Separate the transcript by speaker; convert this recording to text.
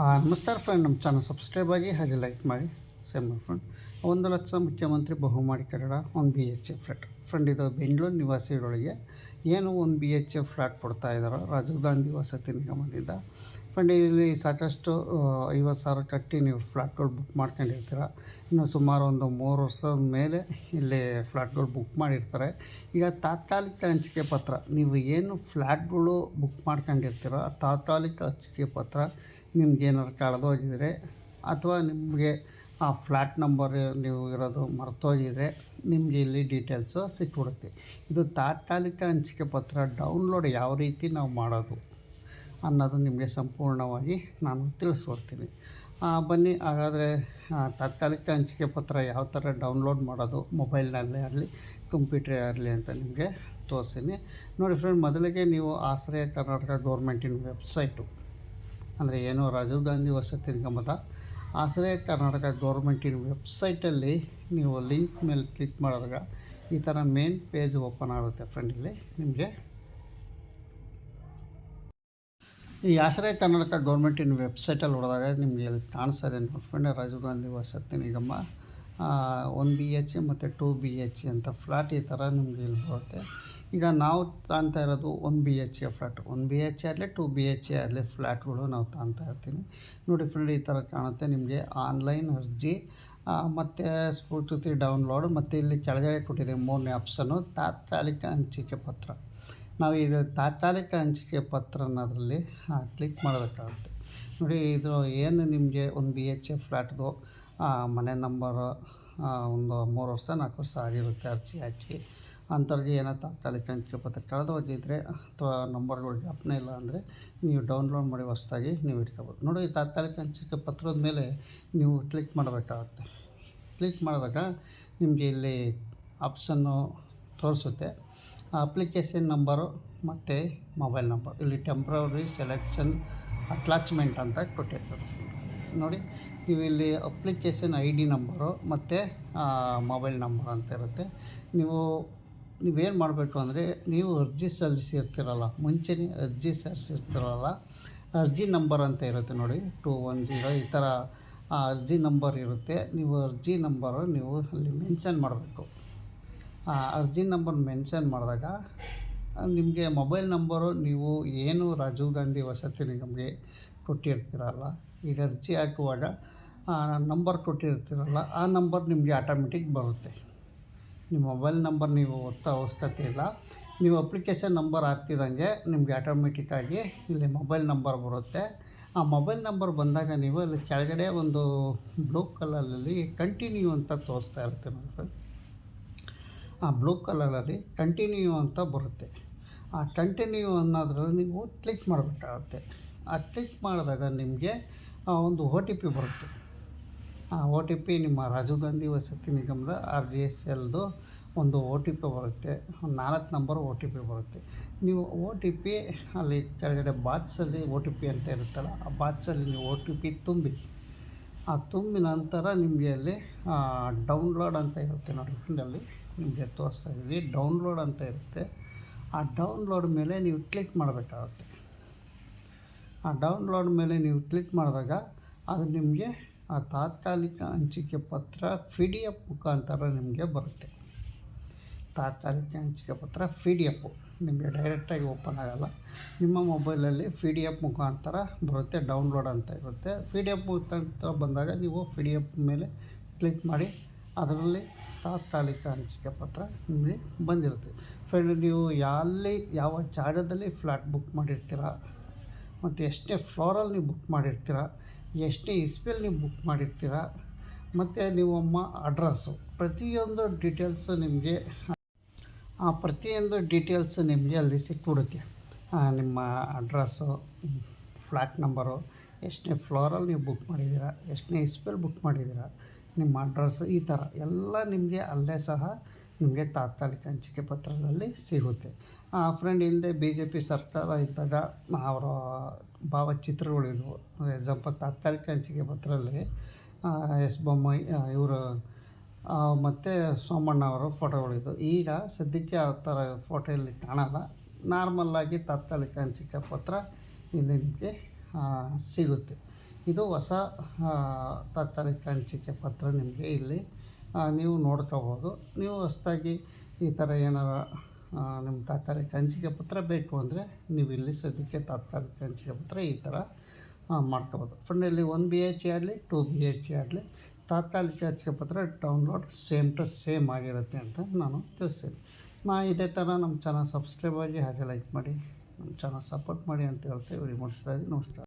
Speaker 1: ನಮಸ್ಕಾರ ಫ್ರೆಂಡ್ ನಮ್ಮ channel subscribe ಆಗಿ ಹಾಗೆ ಲೈಕ್ ಮಾಡಿ. ಸೇಮ್ ಫ್ರೆಂಡ್ ಒಂದು ಲಕ್ಷ ಮುಖ್ಯಮಂತ್ರಿ ಬಹುಮಾಡಿ ಕಟ್ಟಡ, ಒಂದು B H A flat friend ಇದು ಬೆಂಗಳೂರು ನಿವಾಸಿಗಳಿಗೆ ಏನು ಒಂದು ಬಿ ಎಚ್ ಎ ಫ್ಲ್ಯಾಟ್ ಕೊಡ್ತಾ ಇದ್ದಾರೋ ರಾಜೀವ್ ಗಾಂಧಿ ವಸತಿ ನಿಗಮದಿಂದ. ಫ್ರೆಂಡ್ ಇಲ್ಲಿ ಸಾಕಷ್ಟು ಐವತ್ತು ಸಾವಿರ ಕಟ್ಟಿ ನೀವು ಫ್ಲ್ಯಾಟ್ಗಳು ಬುಕ್ ಮಾಡ್ಕೊಂಡಿರ್ತೀರ. ಇನ್ನು ಸುಮಾರು ಒಂದು ಮೂರು ವರ್ಷದ ಮೇಲೆ ಇಲ್ಲಿ ಫ್ಲ್ಯಾಟ್ಗಳು ಬುಕ್ ಮಾಡಿರ್ತಾರೆ. ಈಗ ತಾತ್ಕಾಲಿಕ ಹಂಚಿಕೆ ಪತ್ರ, ನೀವು ಏನು ಫ್ಲ್ಯಾಟ್ಗಳು ಬುಕ್ ಮಾಡ್ಕೊಂಡಿರ್ತೀರೋ, ಆ ತಾತ್ಕಾಲಿಕ ಹಂಚಿಕೆ ಪತ್ರ ನಿಮ್ಗೆ ಏನಾದ್ರು ಕಳೆದೋಗಿದ್ರೆ ಅಥವಾ ನಿಮಗೆ ಆ ಫ್ಲ್ಯಾಟ್ ನಂಬರ್ ನೀವು ಇರೋದು ಮರ್ತೋಗಿದ್ರೆ ನಿಮಗೆ ಇಲ್ಲಿ ಡೀಟೇಲ್ಸು ಸಿಕ್ಬಿಡುತ್ತೆ. ಇದು ತಾತ್ಕಾಲಿಕ ಹಂಚಿಕೆ ಪತ್ರ ಡೌನ್ಲೋಡ್ ಯಾವ ರೀತಿ ನಾವು ಮಾಡೋದು ಅನ್ನೋದು ನಿಮಗೆ ಸಂಪೂರ್ಣವಾಗಿ ನಾನು ತಿಳಿಸ್ಕೊಡ್ತೀನಿ. ಬನ್ನಿ, ಹಾಗಾದರೆ ತಾತ್ಕಾಲಿಕ ಹಂಚಿಕೆ ಪತ್ರ ಯಾವ ಥರ ಡೌನ್ಲೋಡ್ ಮಾಡೋದು, ಮೊಬೈಲ್ನಲ್ಲೇ ಆಗಲಿ, ಕಂಪ್ಯೂಟ್ರೇ ಆಗಲಿ ಅಂತ ನಿಮಗೆ ತೋರಿಸ್ತೀನಿ. ನೋಡಿ ಫ್ರೆಂಡ್, ಮೊದಲಿಗೆ ನೀವು ಆಶ್ರಯ ಕರ್ನಾಟಕ ಗೌರ್ಮೆಂಟಿನ ವೆಬ್ಸೈಟು ಅಂದರೆ ಏನು ರಾಜೀವ್ ಗಾಂಧಿ ವಸತಿ ನಿಗಮದ ಆಶ್ರಯ ಕರ್ನಾಟಕ ಗೌರ್ಮೆಂಟಿನ ವೆಬ್ಸೈಟಲ್ಲಿ ನೀವು ಲಿಂಕ್ ಮೇಲೆ ಕ್ಲಿಕ್ ಮಾಡಿದಾಗ ಈ ಥರ ಮೇನ್ ಪೇಜ್ ಓಪನ್ ಆಗುತ್ತೆ ಫ್ರೆಂಡ್ ಇಲ್ಲಿ ನಿಮಗೆ. ಈ ಆಶ್ರಯ ಕರ್ನಾಟಕ ಗೌರ್ಮೆಂಟಿನ ವೆಬ್ಸೈಟಲ್ಲಿ ಹೊಡೆದಾಗ ನಿಮಗೆ ಇಲ್ಲಿ ಕಾಣಿಸ್ತಾ ಇದೆ ಫ್ರೆಂಡ್, ರಾಜೀವ್ ಗಾಂಧಿ ವಸತಿ ನಿಗಮ. ಒನ್ ಬಿ ಎಚ್ ಮತ್ತು ಟೂ ಬಿ ಎಚ್ ಅಂತ ಫ್ಲ್ಯಾಟ್ ಈ ಥರ ನಿಮಗೆ ಇಲ್ಲಿ ಬರುತ್ತೆ. ಈಗ ನಾವು ತಾಂತಾ ಇರೋದು one B H A flat one B H A ಆಗಲಿ ಟು ಬಿ ಎಚ್ ಎ ಆಗಲಿ ಫ್ಲ್ಯಾಟ್ಗಳು ನಾವು ತಾಂತಾ ಇರ್ತೀನಿ ನೋಡಿ ಫ್ರೆಂಡ್ ಈ ಥರ ಕಾಣುತ್ತೆ ನಿಮಗೆ ಆನ್ಲೈನ್ ಅರ್ಜಿ. ಮತ್ತು ಸ್ಫೂರ್ತಿ ಡೌನ್ಲೋಡ್ ಮತ್ತು ಇಲ್ಲಿ ಕೆಳಗಡೆ ಕೊಟ್ಟಿದೆ ಮೂರನೇ ಆಪ್ಷನ್ನು ತಾತ್ಕಾಲಿಕ ಹಂಚಿಕೆ ಪತ್ರ. ನಾವು ಇದು ತಾತ್ಕಾಲಿಕ ಹಂಚಿಕೆ ಪತ್ರ ಅನ್ನೋದ್ರಲ್ಲಿ ಕ್ಲಿಕ್ ಮಾಡಬೇಕಾಗುತ್ತೆ. ನೋಡಿ, ಇದು ಏನು ನಿಮಗೆ ಒಂದು ಬಿ ಎಚ್ ಎ ಫ್ಲ್ಯಾಟ್ದು ಮನೆ ನಂಬರು ಒಂದು ಮೂರು ವರ್ಷ ನಾಲ್ಕು ವರ್ಷ ಆಗಿರುತ್ತೆ ಅರ್ಜಿ ಹಾಕಿ. ಅಂಥವ್ರಿಗೆ ಏನೋ ತಾತ್ಕಾಲಿಕ ಅಂಚೆ ಪತ್ರ ಕಳೆದು ಹೋಗಿದ್ರೆ ಅಥವಾ ನಂಬರ್ಗಳು ಜ್ಞಾಪನೆ ಇಲ್ಲ ಅಂದರೆ ನೀವು ಡೌನ್ಲೋಡ್ ಮಾಡಿ ಹೊಸ್ದಾಗಿ ನೀವು ಇಟ್ಕೋಬೋದು. ನೋಡಿ ತಾತ್ಕಾಲಿಕ ಅಂಚೆ ಪತ್ರದ ಮೇಲೆ ನೀವು ಕ್ಲಿಕ್ ಮಾಡಬೇಕಾಗುತ್ತೆ. ಕ್ಲಿಕ್ ಮಾಡಿದಾಗ ನಿಮಗೆ ಇಲ್ಲಿ ಆಪ್ಷನ್ನು ತೋರಿಸುತ್ತೆ. ಅಪ್ಲಿಕೇಶನ್ ನಂಬರು ಮತ್ತು ಮೊಬೈಲ್ ನಂಬರ್. ಇಲ್ಲಿ ಟೆಂಪ್ರವರಿ ಸೆಲೆಕ್ಷನ್ ಅಟ್ಯಾಚ್ಮೆಂಟ್ ಅಂತ ಕೊಟ್ಟಿರ್ತಾರೆ ನೋಡಿ, ನೀವು ಇಲ್ಲಿ ಅಪ್ಲಿಕೇಶನ್ ಐ ಡಿ ನಂಬರು ಮತ್ತು ಮೊಬೈಲ್ ನಂಬರ್ ಅಂತ ಇರುತ್ತೆ. ನೀವು ನೀವೇನು ಮಾಡಬೇಕು ಅಂದರೆ ನೀವು ಅರ್ಜಿ ಸಲ್ಲಿಸಿರ್ತಿರಲ್ಲ, ಮುಂಚೆನೇ ಅರ್ಜಿ ಸಲ್ಲಿಸಿರ್ತಿರಲ್ಲ, ಅರ್ಜಿ ನಂಬರ್ ಅಂತ ಇರುತ್ತೆ ನೋಡಿ, ಟೂ ಒನ್ ಜೀರೋ ಈ ಥರ ಅರ್ಜಿ ನಂಬರ್ ಇರುತ್ತೆ, ನೀವು ಅರ್ಜಿ ನಂಬರು ನೀವು ಅಲ್ಲಿ ಮೆನ್ಷನ್ ಮಾಡಬೇಕು. ಆ ಅರ್ಜಿ ನಂಬರ್ ಮೆನ್ಷನ್ ಮಾಡಿದಾಗ, ನಿಮಗೆ ಮೊಬೈಲ್ ನಂಬರು ನೀವು ಏನು ರಾಜೀವ್ ಗಾಂಧಿ ವಸತಿ ನಿಗಮಗೆ ಕೊಟ್ಟಿರ್ತೀರಲ್ಲ, ಈಗ ಅರ್ಜಿ ಹಾಕುವಾಗ ನಂಬರ್ ಕೊಟ್ಟಿರ್ತೀರಲ್ಲ, ಆ ನಂಬರ್ ನಿಮಗೆ ಆಟೋಮೆಟಿಕ್ ಬರುತ್ತೆ. ನಿಮ್ಮ ಮೊಬೈಲ್ ನಂಬರ್ ನೀವು ಒತ್ತ ಅವಶ್ಯಕತೆ ಇಲ್ಲ. ನೀವು ಅಪ್ಲಿಕೇಶನ್ ನಂಬರ್ ಹಾಕ್ತಿದ್ದಂಗೆ ನಿಮಗೆ ಆಟೋಮೆಟಿಕ್ಕಾಗಿ ಇಲ್ಲಿ ಮೊಬೈಲ್ ನಂಬರ್ ಬರುತ್ತೆ. ಆ ಮೊಬೈಲ್ ನಂಬರ್ ಬಂದಾಗ ನೀವು ಅಲ್ಲಿ ಕೆಳಗಡೆ ಒಂದು ಬ್ಲೂ ಕಲರಲ್ಲಿ ಕಂಟಿನ್ಯೂ ಅಂತ ತೋರಿಸ್ತಾ ಇರುತ್ತೆ ಆ ಬ್ಲೂ ಕಲರಲ್ಲಿ ಕಂಟಿನ್ಯೂ ಅಂತ ಬರುತ್ತೆ. ಆ ಕಂಟಿನ್ಯೂ ಅನ್ನೋದ್ರಲ್ಲಿ ನೀವು ಕ್ಲಿಕ್ ಮಾಡಬೇಕಾಗುತ್ತೆ. ಆ ಕ್ಲಿಕ್ ಮಾಡಿದಾಗ ನಿಮಗೆ ಒಂದು ಒ ಟಿ ಪಿ ಬರುತ್ತೆ. ಆ ಒ ಟಿ ಪಿ ನಿಮ್ಮ ರಾಜೀವ್ ಗಾಂಧಿ ವಸತಿ ನಿಗಮದ ಆರ್ ಜಿ ಎಸ್ ಎಲ್ದು ಒಂದು ಒ ಟಿ ಪಿ ಬರುತ್ತೆ. ಒಂದು ನಾಲ್ಕು ನಂಬರ್ ಒ ಟಿ ಪಿ ಬರುತ್ತೆ. ನೀವು ಒ ಟಿ ಪಿ ಅಲ್ಲಿ ಕೆಳಗಡೆ ಬಾಕ್ಸಲ್ಲಿ ಓ ಟಿ ಪಿ ಅಂತ ಇರುತ್ತಲ್ಲ, ಆ ಬಾಕ್ಸಲ್ಲಿ ನೀವು ಒ ಟಿ ಪಿ ತುಂಬಿ, ಆ ತುಂಬಿ ನಂತರ ನಿಮಗೆ ಅಲ್ಲಿ ಡೌನ್ಲೋಡ್ ಅಂತ ಇರುತ್ತೆ ನೋಡಿ ಅಲ್ಲಿ ನಿಮಗೆ ತೋರಿಸ್ತಾ ಇದ್ದೀವಿ. ಡೌನ್ಲೋಡ್ ಅಂತ ಇರುತ್ತೆ. ಆ ಡೌನ್ಲೋಡ್ ಮೇಲೆ ನೀವು ಕ್ಲಿಕ್ ಮಾಡಬೇಕಾಗುತ್ತೆ. ಆ ಡೌನ್ಲೋಡ್ ಮೇಲೆ ನೀವು ಕ್ಲಿಕ್ ಮಾಡಿದಾಗ ಅದು ನಿಮಗೆ ಆ ತಾತ್ಕಾಲಿಕ ಹಂಚಿಕೆ ಪತ್ರ ಪಿ ಡಿ ಎಫ್ ಮುಖಾಂತರ ನಿಮಗೆ ಬರುತ್ತೆ. ತಾತ್ಕಾಲಿಕ ಹಂಚಿಕೆ ಪತ್ರ ಪಿ ಡಿ ಎಫ್ ನಿಮಗೆ ಡೈರೆಕ್ಟಾಗಿ ಓಪನ್ ಆಗೋಲ್ಲ. ನಿಮ್ಮ ಮೊಬೈಲಲ್ಲಿ ಪಿ ಡಿ ಎಫ್ ಮುಖಾಂತರ ಬರುತ್ತೆ, ಡೌನ್ಲೋಡ್ ಅಂತ ಇರುತ್ತೆ. ಪಿ ಡಿ ಎಫ್ ಮುಖಾಂತರ ಬಂದಾಗ ನೀವು ಪಿ ಡಿ ಎಫ್ ಮೇಲೆ ಕ್ಲಿಕ್ ಮಾಡಿ, ಅದರಲ್ಲಿ ತಾತ್ಕಾಲಿಕ ಹಂಚಿಕೆ ಪತ್ರ ನಿಮಗೆ ಬಂದಿರುತ್ತೆ. ಫ್ರೆಂಡ್ ನೀವು ಎಲ್ಲಿ ಯಾವ ಜಾಗದಲ್ಲಿ ಫ್ಲ್ಯಾಟ್ ಬುಕ್ ಮಾಡಿರ್ತೀರ, ಮತ್ತು ಎಷ್ಟೇ ಫ್ಲೋರಲ್ಲಿ ನೀವು ಬುಕ್ ಮಾಡಿರ್ತೀರ ಎಷ್ಟೇ ಇಸ್ಪಿಯಲ್ಲಿ ನೀವು ಬುಕ್ ಮಾಡಿರ್ತೀರ. ಮತ್ತು ನೀವಮ್ಮ ಅಡ್ರಸ್ಸು. ಪ್ರತಿಯೊಂದು ಡೀಟೇಲ್ಸು ನಿಮಗೆ, ಆ ಪ್ರತಿಯೊಂದು ಡೀಟೇಲ್ಸು ನಿಮಗೆ ಅಲ್ಲಿ ಸಿಕ್ಕಿಬಿಡುತ್ತೆ ನಿಮ್ಮ ಅಡ್ರೆಸ್ಸು, ಫ್ಲ್ಯಾಟ್ ನಂಬರು, ಎಷ್ಟನೇ ಫ್ಲೋರಲ್ಲಿ ನೀವು ಬುಕ್ ಮಾಡಿದ್ದೀರಾ, ಎಷ್ಟನೇ ಇಸ್ಪೆಲ್ ಬುಕ್ ಮಾಡಿದ್ದೀರಾ, ನಿಮ್ಮ ಅಡ್ರೆಸ್ಸು, ಈ ಥರ ಎಲ್ಲ ನಿಮಗೆ ಅಲ್ಲೇ ಸಹ ನಿಮಗೆ ತಾತ್ಕಾಲಿಕ ಹಂಚಿಕೆ ಪತ್ರದಲ್ಲಿ ಸಿಗುತ್ತೆ. ಆ ಫ್ರೆಂಡ್ ಹಿಂದೆ ಬಿ ಜೆ ಪಿ ಸರ್ಕಾರ ಇದ್ದಾಗ ಅವರ ಭಾವಚಿತ್ರಗಳಿದ್ವು ಎಕ್ಸಾಂಪಲ್ ತಾತ್ಕಾಲಿಕ ಹಂಚಿಕೆ ಪತ್ರದಲ್ಲಿ ಎಸ್ ಬೊಮ್ಮಾಯಿ ಇವರು ಮತ್ತು ಸೋಮಣ್ಣ ಅವರ ಫೋಟೋಗಳಿದ್ದು ಈಗ ಸದ್ಯಕ್ಕೆ ಆ ಥರ ಫೋಟೋ ಇಲ್ಲಿ ಕಾಣಲ್ಲ ನಾರ್ಮಲ್ಲಾಗಿ ತಾತ್ಕಾಲಿಕ ಹಂಚಿಕೆ ಪತ್ರ ಇಲ್ಲಿ ನಿಮಗೆ ಸಿಗುತ್ತೆ. ಇದು ಹೊಸ ತಾತ್ಕಾಲಿಕ ಹಂಚಿಕೆ ಪತ್ರ ನಿಮಗೆ ಇಲ್ಲಿ ನೀವು ನೋಡ್ಕೋಬೋದು. ನೀವು ಹೊಸ್ದಾಗಿ ಈ ಥರ ಏನಾರ ನಿಮ್ಮ ತಾತ್ಕಾಲಿಕ ಹಂಚಿಕೆ ಪತ್ರ ಬೇಕು ಅಂದರೆ ನೀವು ಇಲ್ಲಿ ಸದ್ಯಕ್ಕೆ ತಾತ್ಕಾಲಿಕ ಹಂಚಿಕೆ ಪತ್ರ ಈ ಥರ ಮಾಡ್ಕೋಬೋದು. ಫ್ರೆಂಡ್ ಇಲ್ಲಿ ಒನ್ ಬಿ ಎಚ್ ಆಗಲಿ ಟೂ ಬಿ ಎಚ್ ಆಗಲಿ ತಾತ್ಕಾಲಿಕ ಹಂಚಿಕೆ ಪತ್ರ ಡೌನ್ಲೋಡ್ ಸೇಮ್ ಟು ಸೇಮ್ ಆಗಿರುತ್ತೆ ಅಂತ ನಾನು ತಿಳಿಸ್ತೀನಿ ನಾ ಇದೇ ಥರ ನಮ್ಮ ಚಾನಲ್ ಸಬ್ಸ್ಕ್ರೈಬ್ ಆಗಿ ಹಾಗೆ ಲೈಕ್ ಮಾಡಿ, ನಮ್ಮ ಚಾನಲ್ ಸಪೋರ್ಟ್ ಮಾಡಿ ಅಂತ ಹೇಳ್ತೀವಿ ವಿಡಿಯೋ ಮುಗಿಸ್ತಾ ಇದ್ದೀನಿ. ನಮಸ್ಕಾರ.